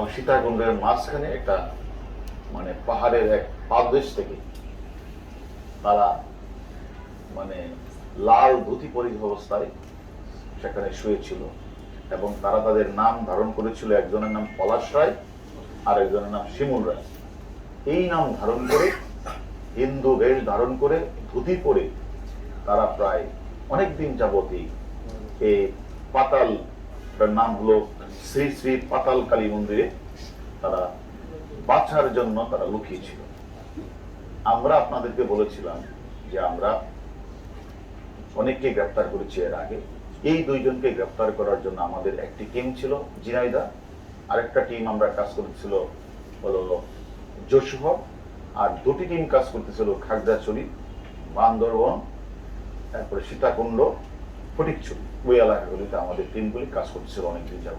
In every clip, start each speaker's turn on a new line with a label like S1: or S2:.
S1: এবং সীতাকুণ্ডের মাঝখানে একটা মানে পাহাড়ের এক পাদদেশ থেকে তারা মানে লাল ধুতি পরিধ অবস্থায় সেখানে শুয়েছিল এবং তারা তাদের নাম ধারণ করেছিল, একজনের নাম পলাশ রায় আর একজনের নাম শিমুল রায়। এই নাম ধারণ করে, হিন্দু বেশ ধারণ করে, ধুতি পরে তারা প্রায় অনেক দিন যাবতই এই পাতাল তার নাম হলো শ্রী শ্রী পাতাল কালী মন্দিরে তারা বাঁচার জন্য তারা লুকিয়েছিল আমরা আপনাদেরকে বলেছিলাম যে আমরা অনেককে গ্রেপ্তার করেছি এর আগে। এই দুইজনকে গ্রেপ্তার করার জন্য আমাদের একটি টিম ছিল, জিনাইদা। আরেকটা টিম আমরা কাজ করতেছিল হলো যশোহর আর দুটি টিম কাজ করতেছিল খাগড়াছড়ি, বান্দরবন, তারপরে সীতাকুণ্ড। ফটিকছড়ি ওই এলাকাগুলিতে আমাদের টিমগুলি কাজ করতেছিল অনেকদিন যাব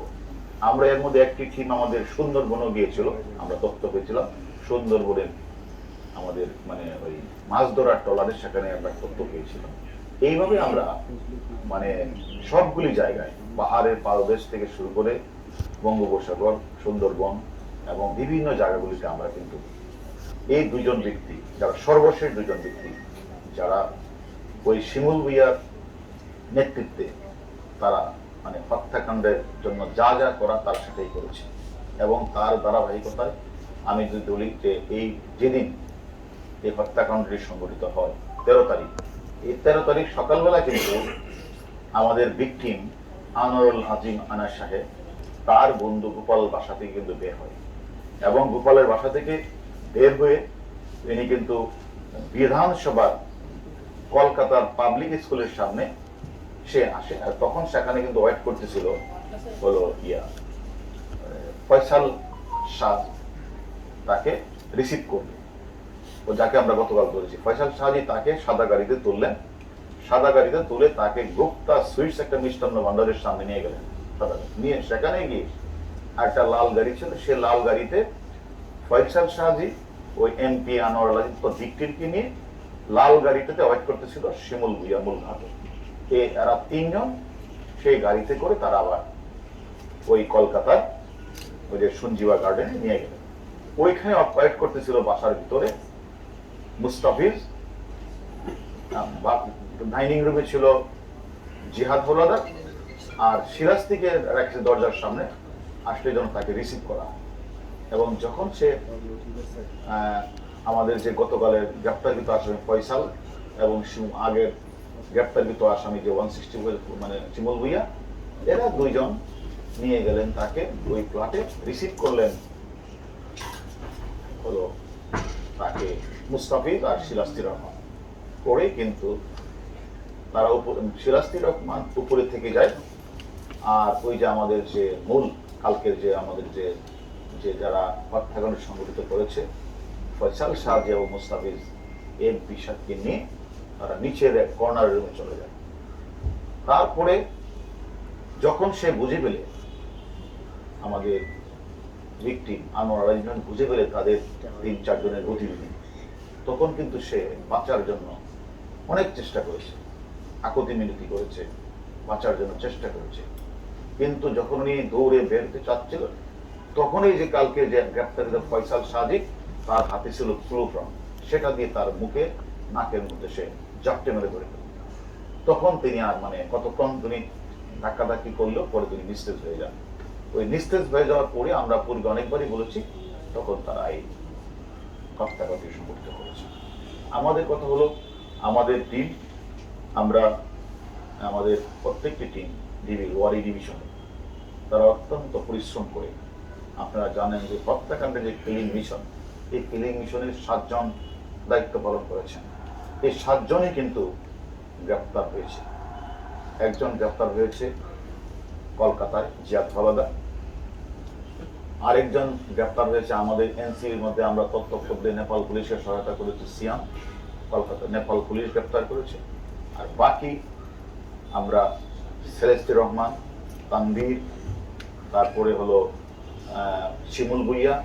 S1: আমরা এর মধ্যে একটি টিম আমাদের সুন্দরবনও গিয়েছিল, আমরা তথ্য পেয়েছিলাম। সুন্দরবনের আমাদের মানে ওই মাছ ধরার ট্রলারের সেখানে আমরা তথ্য পেয়েছিলাম। এইভাবে আমরা মানে সবগুলি জায়গায়, পাহাড়ের পাদদেশ থেকে শুরু করে বঙ্গোপসাগর, সুন্দরবন এবং বিভিন্ন জায়গাগুলিতে আমরা কিন্তু এই দুজন ব্যক্তি, যারা সর্বশেষ দুজন ব্যক্তি, যারা ওই শিমুল ভুইয়ার নেতৃত্বে তারা মানে হত্যাকাণ্ডের জন্য যা যা করা তার সাথেই করেছে। এবং তার ধারাবাহিকতায় আমি যদি বলি যে এই যেদিন এই হত্যাকাণ্ডটি সংঘটিত হয়, তেরো তারিখ, এই তেরো তারিখ সকালবেলা কিন্তু আমাদের ভিকটিম আনোয়ারুল আজিম আনা সাহেব তার বন্ধু গোপাল বাসা থেকে কিন্তু বের হয়। এবং গোপালের বাসা থেকে বের হয়ে তিনি কিন্তু বিধানসভার কলকাতার পাবলিক স্কুলের সামনে সে আসে। আর তখন সেখানে কিন্তু ওয়েট করতেছিল, হলো ইয়া ফয়সাল শাহ তাকে রিসিভ করবে ও যাকে আমরা গতকাল ধরেছি। ফয়সাল শাহজি তাকে সাদা গাড়িতে তুললেন। সাদা গাড়িতে তুলে তাকে গুপ্তা সুইটস একটা মিষ্টান্ন ভান্ডারের সামনে নিয়ে গেলেন। সাদা নিয়ে সেখানে গিয়ে একটা লাল গাড়ি ছিল, সে লাল গাড়িতে ফয়সাল শাহজি, ওই এমপি আনোয়ার আলাজি তো ভিক্টিমকে নিয়ে লাল গাড়িটাতে ওয়েট করতেছিল শিমুল ভুইয়া মূল ঘাটে। এরা তিনজন, সেই গাড়িতে করে তারা আবার ওই কলকাতার ওই যে সঞ্জীবা গার্ডেনে নিয়ে গেলেন ওইখানে অপারেট করতেছিল বাসার ভিতরে মুস্তাফিজ ডাইনিং রুমে ছিল জিহাদ হলাদার আর সিরাজ থেকে রাখছে দরজার সামনে আসলে যেন তাকে রিসিভ করা। এবং যখন সে আমাদের যে গতকালের গ্রেপ্তারকৃত আসামি ফয়সাল এবং আগের গ্রেপ্তারকৃত আসামি যে ওয়ান সিক্সটি মানে চিমল ভুইয়া, এরা দুইজন নিয়ে গেলেন তাকে ওই প্লাটে রিসিভ করলেন হলো তাকে মুস্তাফিজ আর সিরাস্তি রহমান। করে কিন্তু তারা সিরাস্তি রহমান উপরে থেকে যায়। আর ওই যে আমাদের যে মূল, কালকের যে আমাদের যে যে যারা হত্যাকাণ্ড সংগঠিত করেছে, ফয়সাল শাহজি এবং মুস্তাফিজ, এর বিষাদকে নিয়ে তারা নিচের এক কর্নার রুমে চলে যায়। তারপরে যখন সে বুঝে পেলে আমাদের ভিকটিম আনোয়ার আলিমান বুঝে পেলে তাদের তিন চারজনের গতিবিধি তখন কিন্তু সে বাঁচার জন্য অনেক চেষ্টা করেছে। আকুতি মিনতি করেছে, বাঁচার জন্য চেষ্টা করেছে। কিন্তু যখন উনি দৌড়ে বেরোতে চাচ্ছিল, তখনই যে কালকে যে গ্রেপ্তারিত ফয়সাল সাদিক, তার হাতে ছিল ক্লোফ্রম সেটা দিয়ে তার মুখে, নাকের মধ্যে সে জাপটে মেরে ধরে। তখন তিনি আর মানে কতক্ষণ তিনি ধাক্কাধাক্কি করলেও পরে তিনি নিস্তেজ হয়ে যান। ওই নিস্তেজ হয়ে যাওয়ার পরে আমরা পূর্বে অনেকবারই বলেছি, তখন তারা এই হত্যাকাণ্ড সংঘটিত করেছে। আমাদের কথা হলো, আমাদের টিম আমরা, আমাদের প্রত্যেকটি টিম ডিবি ওয়ারি ডিভিশনে তারা অত্যন্ত পরিশ্রম করে। আপনারা জানেন যে হত্যাকাণ্ডের যে কিলিং মিশন এই কিলিং মিশনের সাতজন দায়িত্ব পালন করেছেন। এই সাতজনই কিন্তু গ্রেপ্তার হয়েছে। একজন গ্রেপ্তার হয়েছে কলকাতায় জিয়াদ হলাদা আরেকজন গ্রেপ্তার হয়েছে আমাদের এনসিবির মধ্যে আমরা তথ্য পদ্মে নেপাল পুলিশের সহায়তা করেছি সিয়াম। কলকাতা, নেপাল পুলিশ গ্রেপ্তার করেছে। আর বাকি আমরা সেলেস্তি রহমান, তানভীর, তারপরে হলো শিমুল ভুইয়া।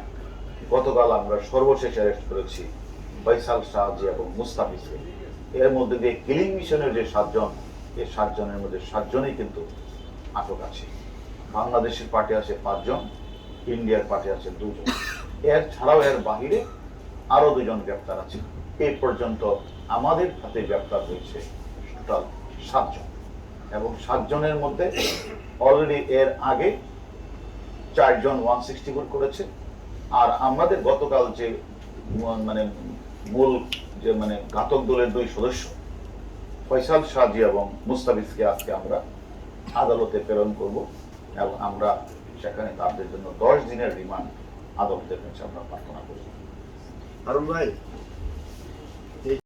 S1: গতকাল আমরা সর্বশেষ অ্যারেস্ট করেছি ফয়সাল শাহজি এবং মুস্তাফিজকে এর মধ্যে দিয়ে কিলিং মিশনের যে সাতজন এই সাতজনের মধ্যে সাতজনই কিন্তু আটক আছে। বাংলাদেশের পার্টি আছে পাঁচজন, ইন্ডিয়ার পার্টি আছে দুজন। এর ছাড়াও এর বাহিরে আরও দুজন গ্রেপ্তার আছে। এই পর্যন্ত আমাদের হাতে গ্রেপ্তার হয়েছে টোটাল সাতজন। এবং সাতজনের মধ্যে অলরেডি এর আগে চারজন ওয়ান সিক্সটি করেছে। আর আমাদের গতকাল যে মানে মূল যে মানে ঘাতক দলের দুই সদস্য, ফয়সাল সাজি এবং মুস্তাফিজকে আজকে আমরা আদালতে প্রেরণ করব এবং আমরা সেখানে তাদের জন্য দশ দিনের রিমান্ড আদালতের কাছে আমরা প্রার্থনা করব।
S2: হারুন ভাই